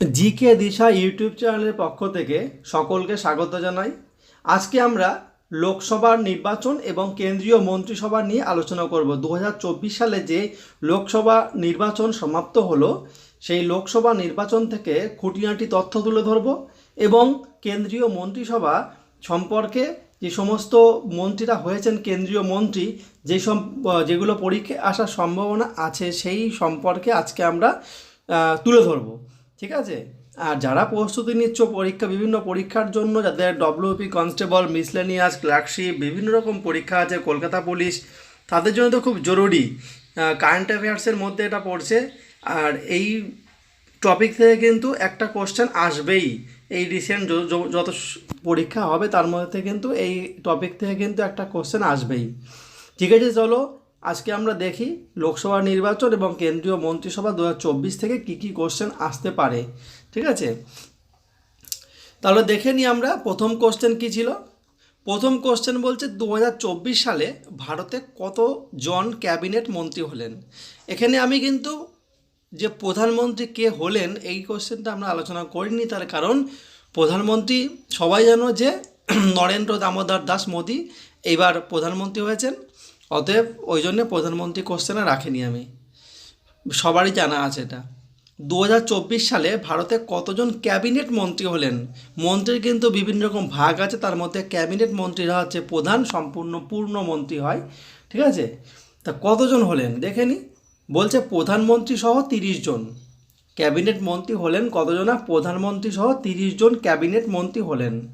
GK দিশা YouTube চ্যানেলের পক্ষ থেকে সকলকে স্বাগত জানাই। আজকে আমরা লোকসভার নির্বাচন এবং কেন্দ্রীয় মন্ত্রিসভা নিয়ে আলোচনা করব। দু হাজার চব্বিশ সালে যে লোকসভা নির্বাচন সমাপ্ত হলো, সেই লোকসভা নির্বাচন থেকে খুঁটিনাটি তথ্য তুলে ধরব এবং কেন্দ্রীয় মন্ত্রিসভা সম্পর্কে যে সমস্ত মন্ত্রীরা হয়েছেন কেন্দ্রীয় মন্ত্রী, যে সব, যেগুলো পরীক্ষায় আসার সম্ভাবনা আছে, সেই সম্পর্কে আজকে আমরা তুলে ধরবো। ঠিক আছে? আর যারা প্রস্তুতি নিচ্ছ পরীক্ষা, বিভিন্ন পরীক্ষার জন্য, যাদের ডব্লিউপি কনস্টেবল মিসলেনিয়াস ক্লার্কশিপ বিভিন্ন রকম পরীক্ষা আছে, কলকাতা পুলিশ, তাদের জন্য তো খুব জরুরি। কারেন্ট অ্যাফেয়ার্সের মধ্যে এটা পড়ছে। আর এই টপিক থেকে কিন্তু একটা কোশ্চেন আসবেই। এই রিসেন্ট যত পরীক্ষা হবে, তার মধ্যে কিন্তু এই টপিক থেকে কিন্তু একটা কোশ্চেন আসবেই। ঠিক আছে, চলো। আজকে আমরা দেখি লোকসভা নির্বাচন এবং কেন্দ্রীয় মন্ত্রিসভা দু হাজার চব্বিশ থেকে কি কি কোশ্চেন আসতে পারে, ঠিক আছে? তাহলে দেখে নিই আমরা, প্রথম কোশ্চেন কি ছিল? প্রথম কোশ্চেন বলছে দু হাজার চব্বিশ সালে ভারতে কতজন ক্যাবিনেট মন্ত্রী হলেন? এখানে আমি কিন্তু যে প্রধানমন্ত্রী কে হলেন, এই কোশ্চেনটা আমরা আলোচনা করিনি, তার কারণ প্রধানমন্ত্রী সবাই জানো যে নরেন্দ্র দামোদর দাস মোদী, এইবার প্রধানমন্ত্রী হয়েছেন। অতএব ওই জন্যে প্রধানমন্ত্রী কোশ্চেনে রাখিনি আমি। সবারই জানা আছে এটা। দু হাজার চব্বিশ সালে ভারতে কতজন ক্যাবিনেট মন্ত্রী হলেন? মন্ত্রীর কিন্তু বিভিন্ন রকম ভাগ আছে, তার মধ্যে ক্যাবিনেট মন্ত্রীরা হচ্ছে প্রধান, সম্পূর্ণ পূর্ণ মন্ত্রী হয়, ঠিক আছে? তা কতজন হলেন? দেখে নি। বলছে প্রধানমন্ত্রী সহ তিরিশ জন। ক্যাবিনেট মন্ত্রী হলেন কতজনা? প্রধানমন্ত্রী সহ তিরিশ জন ক্যাবিনেট মন্ত্রী হলেন।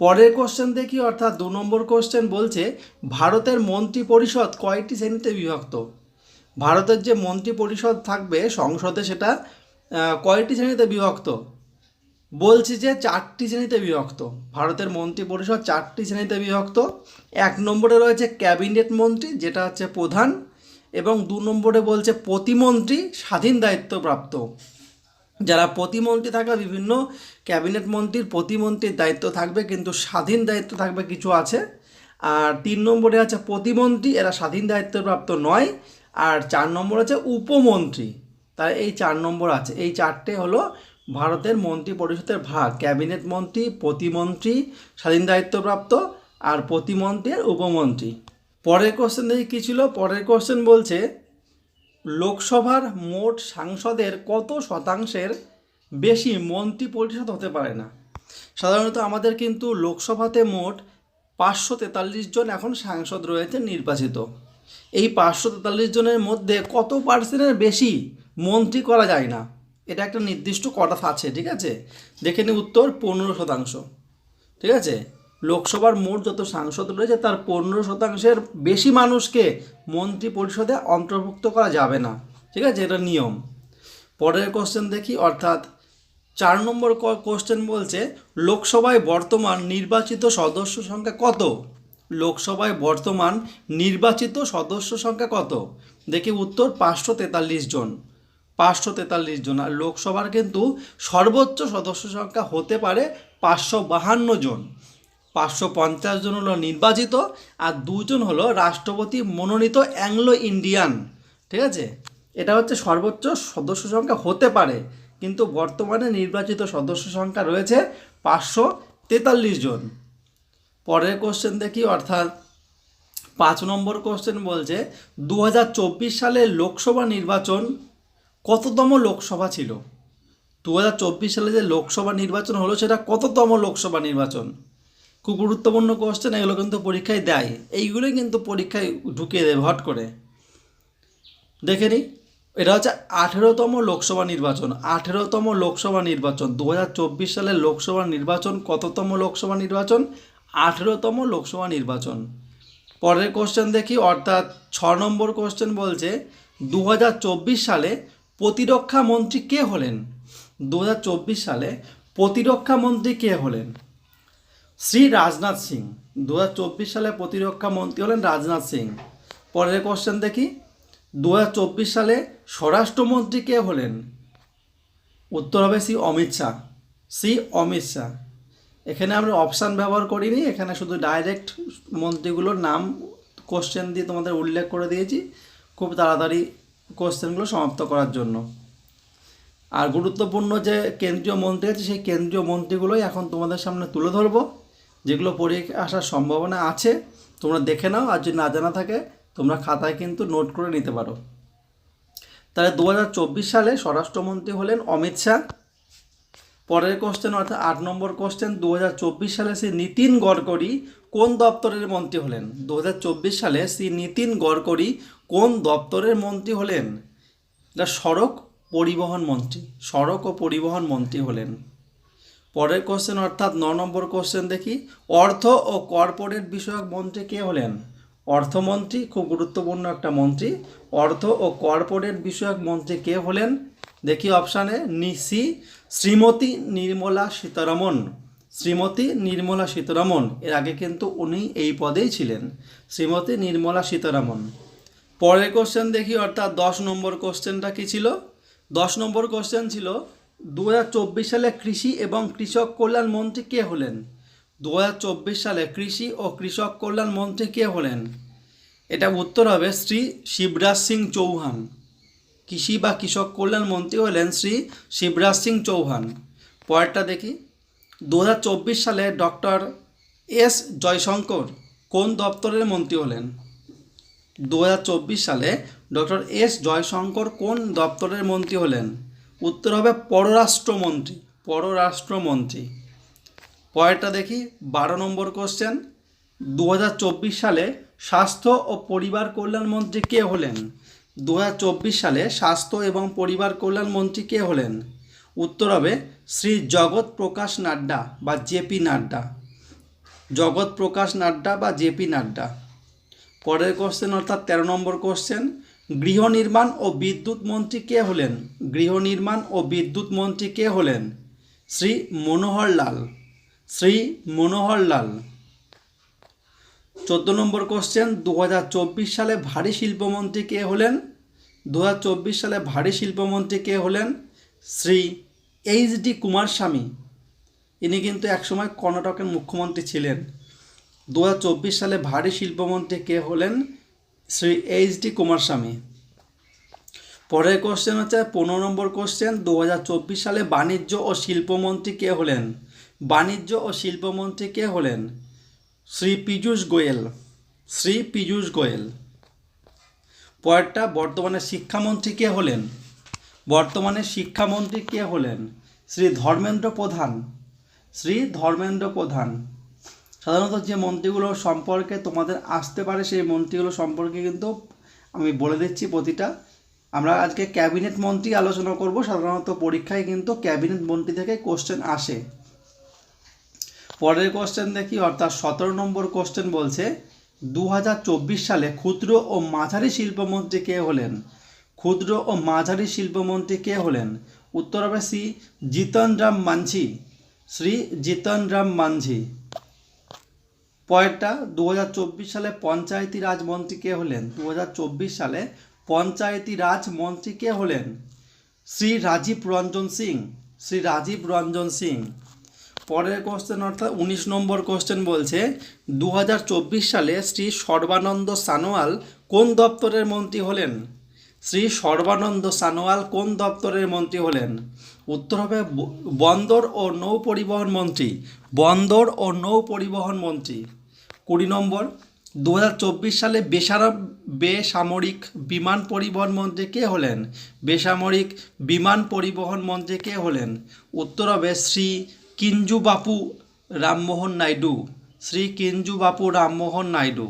পরের কোশ্চেন দেখি, অর্থাৎ দু নম্বর কোশ্চেন বলছে, ভারতের মন্ত্রী পরিষদ কয়টি শ্রেণীতে বিভক্ত? ভারতের যে মন্ত্রী পরিষদ থাকবে, সংসদে সেটা কয়টি শ্রেণীতে বিভক্ত? বলছি যে চারটি শ্রেণীতে বিভক্ত। ভারতের মন্ত্রী পরিষদ চারটি শ্রেণীতে বিভক্ত। এক নম্বরে রয়েছে ক্যাবিনেট মন্ত্রী, যেটা হচ্ছে প্রধান, এবং দু নম্বরে বলছে প্রতিমন্ত্রী স্বাধীন দায়িত্বপ্রাপ্ত। যারা প্রতিমন্ত্রী থাকবে, বিভিন্ন ক্যাবিনেট মন্ত্রীর প্রতিমন্ত্রীর দায়িত্ব থাকবে, কিন্তু স্বাধীন দায়িত্ব থাকবে কিছু আছে। আর তিন নম্বরে আছে প্রতিমন্ত্রী, এরা স্বাধীন দায়িত্বপ্রাপ্ত নয়। আর চার নম্বর আছে উপমন্ত্রী। তাই এই চার নম্বর আছে। এই চারটে হলো ভারতের মন্ত্রী পরিষদের ভাগ। ক্যাবিনেট মন্ত্রী, প্রতিমন্ত্রী, স্বাধীন দায়িত্বপ্রাপ্ত আর প্রতিমন্ত্রী আর উপমন্ত্রী। পরের কোশ্চেন দেখি কী ছিল? পরের কোশ্চেন বলছে লোকসভার মোট সাংসদের কত শতাংশের বেশি মন্ত্রী পরিষদ হতে পারে না? সাধারণত আমাদের কিন্তু লোকসভাতে মোট পাঁচশো তেতাল্লিশ জন এখন সাংসদ রয়েছে নির্বাচিত। এই পাঁচশো তেতাল্লিশ জনের মধ্যে কত পার্সেন্টের বেশি মন্ত্রী করা যায় না? এটা একটা নির্দিষ্ট কটা আছে, ঠিক আছে? দেখে নি উত্তর, পনেরো শতাংশ। ঠিক আছে? লোকসভার মোট যত সাংসদ রয়েছে, তার পনেরো শতাংশের বেশি মানুষকে মন্ত্রী পরিষদে অন্তর্ভুক্ত করা যাবে না। ঠিক আছে? এটা নিয়ম। পরের কোশ্চেন দেখি, অর্থাৎ চার নম্বর কোশ্চেন বলছে, লোকসভায় বর্তমান নির্বাচিত সদস্য সংখ্যা কত? লোকসভায় বর্তমান নির্বাচিত সদস্য সংখ্যা কত? দেখি উত্তর, পাঁচশো তেতাল্লিশ জন। পাঁচশো তেতাল্লিশ জন। আর লোকসভার কিন্তু সর্বোচ্চ সদস্য সংখ্যা হতে পারে পাঁচশো বাহান্ন জন। পাঁচশো পঞ্চাশ জন হলো নির্বাচিত আর দুজন হলো রাষ্ট্রপতি মনোনীত অ্যাংলো ইন্ডিয়ান ঠিক আছে? এটা হচ্ছে সর্বোচ্চ সদস্য সংখ্যা হতে পারে, কিন্তু বর্তমানে নির্বাচিত সদস্য সংখ্যা রয়েছে পাঁচশো তেতাল্লিশ জন। পরের কোশ্চেন দেখি, অর্থাৎ পাঁচ নম্বর কোশ্চেন বলছে দু সালে লোকসভা নির্বাচন কততম লোকসভা ছিল? দু হাজার চব্বিশ সালে যে লোকসভা নির্বাচন হলো, সেটা কততম লোকসভা নির্বাচন? খুব গুরুত্বপূর্ণ কোশ্চেন এগুলো কিন্তু পরীক্ষায় দেয়। এইগুলোই কিন্তু পরীক্ষায় ঢুকিয়ে দেবে হট করে। দেখে নিই এটা হচ্ছে আঠেরোতম লোকসভা নির্বাচন। আঠেরোতম লোকসভা নির্বাচন দু সালের লোকসভা নির্বাচন, কততম লোকসভা নির্বাচন? আঠেরোতম লোকসভা নির্বাচন। পরের কোশ্চেন দেখি, অর্থাৎ ছ নম্বর কোশ্চেন বলছে দু হাজার চব্বিশ সালে প্রতিরক্ষা মন্ত্রী কে হলেন? দু হাজার চব্বিশ সালে প্রতিরক্ষা মন্ত্রী কে হলেন? শ্রী রাজনাথ সিং। দু হাজার চব্বিশ সালে প্রতিরক্ষা মন্ত্রী হলেন রাজনাথ সিং। পরের কোশ্চেন দেখি। দু হাজার চব্বিশ সালে স্বরাষ্ট্রমন্ত্রী কে হলেন? উত্তর হবে শ্রী অমিত শাহ। শ্রী অমিত শাহ। এখানে আমরা অপশান ব্যবহার করিনি, এখানে শুধু ডাইরেক্ট মন্ত্রীগুলোর নাম কোশ্চেন দিয়ে তোমাদের উল্লেখ করে দিয়েছি, খুব তাড়াতাড়ি কোশ্চেনগুলো সমাপ্ত করার জন্য। আর গুরুত্বপূর্ণ যে কেন্দ্রীয় মন্ত্রী আছে, সেই কেন্দ্রীয় মন্ত্রীগুলোই এখন তোমাদের সামনে তুলে ধরবো। যেগুলো পরীক্ষা আসার সম্ভাবনা আছে, তোমরা দেখে নাও, আর যদি না জানা থাকে, তোমরা খাতায় কিন্তু নোট করে নিতে পারো। তাহলে দু হাজার চব্বিশ সালে স্বরাষ্ট্রমন্ত্রী হলেন অমিত শাহ। পরের কোশ্চেন অর্থাৎ আট নম্বর কোশ্চেন দু হাজার চব্বিশ সালে শ্রী নীতিন গডকরি কোন দপ্তরের মন্ত্রী হলেন? দু হাজার চব্বিশ সালে শ্রী নীতিন গডকরি কোন দপ্তরের মন্ত্রী হলেন? এটা সড়ক পরিবহন মন্ত্রী, সড়ক ও পরিবহন মন্ত্রী হলেন। পরের কোশ্চেন অর্থাৎ ন নম্বর কোশ্চেন দেখি। অর্থ ও কর্পোরেট বিষয়ক মন্ত্রী কে হলেন? অর্থমন্ত্রী, খুব গুরুত্বপূর্ণ একটা মন্ত্রী। অর্থ ও কর্পোরেট বিষয়ক মন্ত্রী কে হলেন? দেখি অপশানে নিসি শ্রীমতী নির্মলা সীতারমন। শ্রীমতী নির্মলা সীতারমন, এর আগে কিন্তু উনি এই পদেই ছিলেন। শ্রীমতী নির্মলা সীতারমন। পরের কোশ্চেন দেখি, অর্থাৎ দশ নম্বর কোশ্চেনটা কি ছিল? দশ নম্বর কোশ্চেন ছিল দু হাজার চব্বিশ সালে কৃষি এবং কৃষক কল্যাণ মন্ত্রী কে হলেন? দু হাজার চব্বিশ সালে কৃষি ও কৃষক কল্যাণ মন্ত্রী কে হলেন? এটা উত্তর হবে শ্রী শিবরাজ সিং চৌহান। কৃষি বা কৃষক কল্যাণ মন্ত্রী হলেন শ্রী শিবরাজ সিং চৌহান। পরেরটা দেখি। দু হাজার চব্বিশ সালে ডক্টর এস জয়শঙ্কর কোন দপ্তরের মন্ত্রী হলেন? দু হাজার চব্বিশ সালে ডক্টর এস জয়শঙ্কর কোন দপ্তরের মন্ত্রী হলেন? উত্তর হবে পররাষ্ট্রমন্ত্রী পররাষ্ট্রমন্ত্রী। পরেরটা দেখি, বারো নম্বর কোশ্চেন দু হাজার চব্বিশ সালে স্বাস্থ্য ও পরিবার কল্যাণ মন্ত্রী কে হলেন? দু হাজার চব্বিশ সালে স্বাস্থ্য এবং পরিবার কল্যাণ মন্ত্রী কে হলেন? উত্তর হবে শ্রী জগৎ প্রকাশ নাড্ডা বা জেপি নাড্ডা। জগৎ প্রকাশ নাড্ডা বা জেপি নাড্ডা। পরের কোশ্চেন অর্থাৎ তেরো নম্বর কোশ্চেন গৃহ নির্মাণ ও বিদ্যুৎ মন্ত্রী কে হলেন? গৃহ নির্মাণ ও বিদ্যুৎ মন্ত্রী কে হলেন? শ্রী মনোহর লাল শ্রী মনোহর লাল চোদ্দ নম্বর কোশ্চেন দু হাজার চব্বিশ সালে ভারী শিল্পমন্ত্রী কে হলেন? দু হাজার চব্বিশ সালে ভারী শিল্পমন্ত্রী কে হলেন? শ্রী এইচ ডি কুমার স্বামী ইনি কিন্তু একসময় কর্ণাটকের মুখ্যমন্ত্রী ছিলেন। দু হাজার চব্বিশ সালে ভারী শিল্পমন্ত্রী কে হলেন? শ্রী এইচ ডি কুমারস্বামী পরের কোশ্চেন হচ্ছে, পনেরো নম্বর কোশ্চেন দু হাজার চব্বিশ সালে বাণিজ্য ও শিল্পমন্ত্রী কে হলেন? বাণিজ্য ও শিল্পমন্ত্রী কে হলেন? শ্রী পীযূষ গোয়েল। শ্রী পীযূষ গোয়েল। পরেরটা, বর্তমানে শিক্ষামন্ত্রী কে হলেন? বর্তমানে শিক্ষামন্ত্রী কে হলেন? শ্রী ধর্মেন্দ্র প্রধান। শ্রী ধর্মেন্দ্র প্রধান। সাধারণত যে মন্ত্রীগুলো সম্পর্কে তোমাদের আসতে পারে, সেই মন্ত্রীগুলো সম্পর্কে কিন্তু আমি বলে দিচ্ছি প্রতিটা। আমরা আজকে ক্যাবিনেট মন্ত্রী আলোচনা করব, সাধারণত পরীক্ষায় কিন্তু ক্যাবিনেট মন্ত্রী থেকে কোশ্চেন আসে। পরের কোশ্চেন দেখি, অর্থাৎ সতেরো নম্বর কোশ্চেন বলছে দু হাজার চব্বিশ সালে ক্ষুদ্র ও মাঝারি শিল্পমন্ত্রী কে হলেন? ক্ষুদ্র ও মাঝারি শিল্পমন্ত্রী কে হলেন? উত্তর হবে শ্রী জিতন রাম মাঞ্ঝি। শ্রী জিতন রাম মাঞ্ঝি। পরেরটা দু সালে পঞ্চায়েতি রাজ মন্ত্রী কে হলেন? দু হাজার চব্বিশ সালে পঞ্চায়েতি রাজ মন্ত্রী কে হলেন? শ্রী রাজীব রঞ্জন সিং। শ্রী রাজীব রঞ্জন সিং। পরের কোশ্চেন অর্থাৎ উনিশ নম্বর কোশ্চেন বলছে দু হাজার চব্বিশ সালে শ্রী সর্বানন্দ সানোয়াল কোন দপ্তরের মন্ত্রী হলেন? শ্রী সর্বানন্দ সানোয়াল কোন দপ্তরের মন্ত্রী হলেন? উত্তর হবে বন্দর ও নৌ পরিবহন মন্ত্রী। বন্দর ও নৌ পরিবহন মন্ত্রী। কুড়ি নম্বর দু হাজার চব্বিশ সালে বেসারা বেসামরিক বিমান পরিবহন মন্ত্রী কে হলেন? বেসামরিক বিমান পরিবহন মন্ত্রী কে হলেন? উত্তর হবে শ্রী কিঞ্জু বাপু রামমোহন নাইডু। শ্রী কিঞ্জু বাপু রামমোহন নাইডু।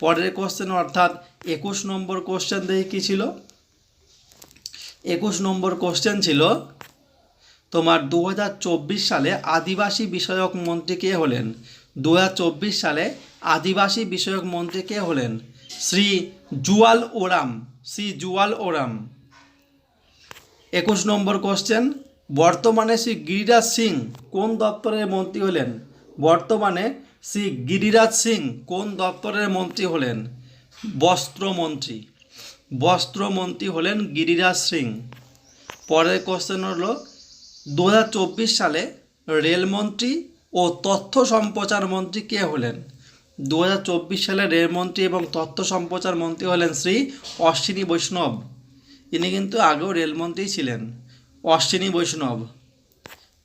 পরের কোশ্চেন অর্থাৎ একুশ নম্বর কোশ্চেন দেখে কী ছিল? একুশ নম্বর কোশ্চেন ছিল, তোমার দু হাজার চব্বিশ সালে আদিবাসী বিষয়ক মন্ত্রী কে হলেন? দু হাজার চব্বিশ সালে আদিবাসী বিষয়ক মন্ত্রী কে হলেন? শ্রী জুয়াল ওরাম। শ্রী জুয়াল ওরাম। একুশ নম্বর কোশ্চেন বর্তমানে শ্রী গিরিরাজ সিং কোন দপ্তরের মন্ত্রী হলেন? বর্তমানে শ্রী গিরিরাজ সিং কোন দপ্তরের মন্ত্রী হলেন? বস্ত্রমন্ত্রী। বস্ত্রমন্ত্রী হলেন গিরিরাজ সিং। পরের কোশ্চেন হলো দু সালে রেলমন্ত্রী ও তথ্য সম্প্রচার মন্ত্রী কে হলেন? দু হাজার চব্বিশ সালে রেলমন্ত্রী এবং তথ্য সম্প্রচার মন্ত্রী হলেন শ্রী অশ্বিনী বৈষ্ণব। ইনি কিন্তু আগেও রেলমন্ত্রী ছিলেন, অশ্বিনী বৈষ্ণব।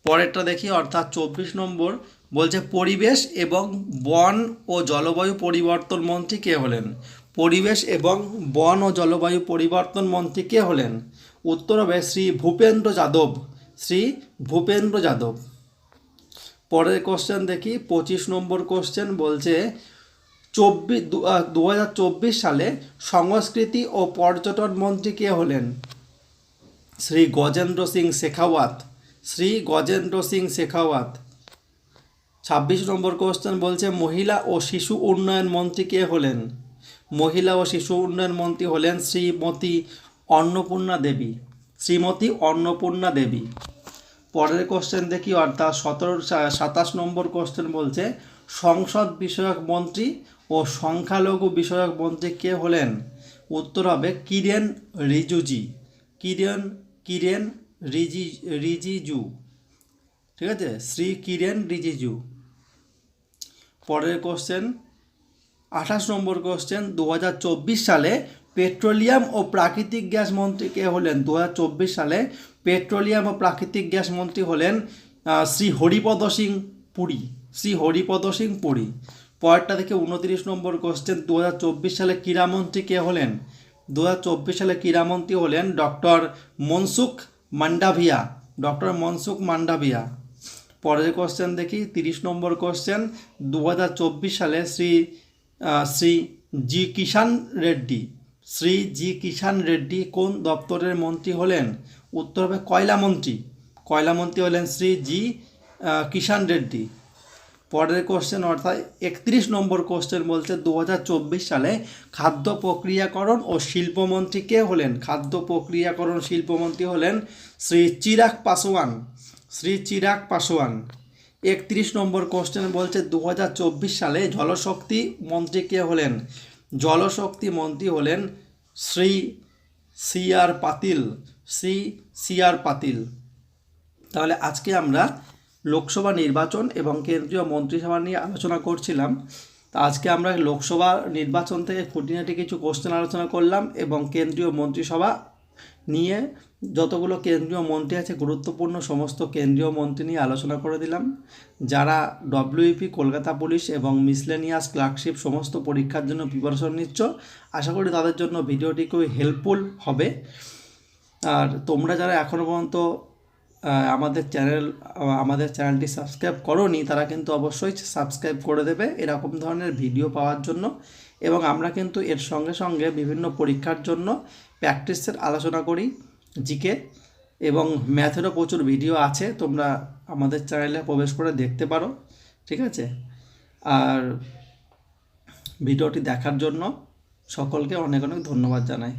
পরেরটা দেখি, অর্থাৎ চব্বিশ নম্বর, বলছে পরিবেশ এবং বন ও জলবায়ু পরিবর্তন মন্ত্রী কে হলেন? পরিবেশ এবং বন ও জলবায়ু পরিবর্তন মন্ত্রী কে হলেন? উত্তর হবে শ্রী ভূপেন্দ্র যাদব, শ্রী ভূপেন্দ্র যাদব। পরের কোশ্চেন দেখি, পঁচিশ নম্বর কোশ্চেন বলছে চব্বিশ দু সালে সংস্কৃতি ও পর্যটন মন্ত্রী কে হলেন? শ্রী গজেন্দ্র সিং শেখাওয়াত। শ্রী গজেন্দ্র সিং শেখাওয়াত। ছাব্বিশ নম্বর কোশ্চেন বলছে, মহিলা ও শিশু উন্নয়ন মন্ত্রী কে হলেন? মহিলা ও শিশু উন্নয়ন মন্ত্রী হলেন শ্রীমতী অন্নপূর্ণা দেবী। শ্রীমতী অন্নপূর্ণা দেবী। পরের কোশ্চেন দেখি, অর্থাৎ সতেরো সাতাশ নম্বর কোশ্চেন বলছে, সংসদ বিষয়ক মন্ত্রী ও সংখ্যালঘু বিষয়ক মন্ত্রী কে হলেন? উত্তর হবে কিরেন রিজুজি। কিরেন কিরেন রিজি, রিজিজু। ঠিক আছে? শ্রী কিরেন রিজিজু। পরের কোশ্চেন আঠাশ নম্বর কোশ্চেন দু হাজার চব্বিশ সালে পেট্রোলিয়াম ও প্রাকৃতিক গ্যাস মন্ত্রী কে হলেন? দু হাজার চব্বিশ সালে পেট্রোলিয়াম ও প্রাকৃতিক গ্যাস মন্ত্রী হলেন শ্রী হরিপদ সিং পুরী। শ্রী হরিপদ সিং পুরী। পরেরটা থেকে উনত্রিশ নম্বর কোশ্চেন দু হাজার চব্বিশ সালে ক্রীড়ামন্ত্রী কে হলেন? দু হাজার চব্বিশ সালে ক্রীড়ামন্ত্রী হলেন ডক্টর মনসুখ মান্ডাভিয়া। ডক্টর মনসুখ মান্ডাভিয়া। পরের কোশ্চেন দেখি, তিরিশ নম্বর কোশ্চেন দু হাজার চব্বিশ সালে শ্রী শ্রী জি কিষান রেড্ডি। শ্রী জি কিষান রেড্ডি কোন দপ্তরের মন্ত্রী হলেন? উত্তর হবে কয়লা মন্ত্রী। কয়লা মন্ত্রী হলেন শ্রী জি কিষান রেড্ডি। পরের কোশ্চেন অর্থাৎ একত্রিশ নম্বর কোশ্চেন বলছে দু হাজার চব্বিশ সালে খাদ্য প্রক্রিয়াকরণ ও শিল্পমন্ত্রী কে হলেন? খাদ্য প্রক্রিয়াকরণ শিল্পমন্ত্রী হলেন শ্রী চিরাগ পাসওয়ান শ্রী চিরাগ পাসওয়ান একত্রিশ নম্বর কোশ্চেন বলছে দু হাজার চব্বিশ সালে জলশক্তি মন্ত্রী কে হলেন? জলশক্তি মন্ত্রী হলেন শ্রী সি আর পাতিল, শ্রী সি আর পাতিল। তাহলে আজকে আমরা লোকসভা নির্বাচন এবং কেন্দ্রীয় মন্ত্রিসভা নিয়ে আলোচনা করছিলাম। তা আজকে আমরা লোকসভা নির্বাচন থেকে খুঁটিনাটি কিছু কোশ্চেন আলোচনা করলাম এবং কেন্দ্রীয় মন্ত্রিসভা নিয়ে যতগুলো কেন্দ্রীয় মন্ত্রী আছে, গুরুত্বপূর্ণ সমস্ত কেন্দ্রীয় মন্ত্রী নিয়ে আলোচনা করে দিলাম। যারা ডব্লিউপি কলকাতা পুলিশ এবং মিসলেনিয়াস ক্লার্কশিপ সমস্ত পরীক্ষার জন্য প্রিপারেশন নিচ্ছ, আশা করি তাদের জন্য ভিডিওটি খুবই হেল্পফুল হবে। আর তোমরা যারা এখনও পর্যন্ত আমাদের চ্যানেল আমাদের চ্যানেলটি সাবস্ক্রাইব করোনি, তারা কিন্তু অবশ্যই সাবস্ক্রাইব করে দেবে। এরকম ধরনের ভিডিও পাওয়ার জন্য। এবং আমরা কিন্তু এর সঙ্গে সঙ্গে বিভিন্ন পরীক্ষার জন্য প্র্যাকটিসের আলোচনা করি জিকে এবং ম্যাথেরও প্রচুর ভিডিও আছে, তোমরা আমাদের চ্যানেলে প্রবেশ করে দেখতে পারো, ঠিক আছে? আর ভিডিওটি দেখার জন্য সকলকে অনেক অনেক ধন্যবাদ জানাই।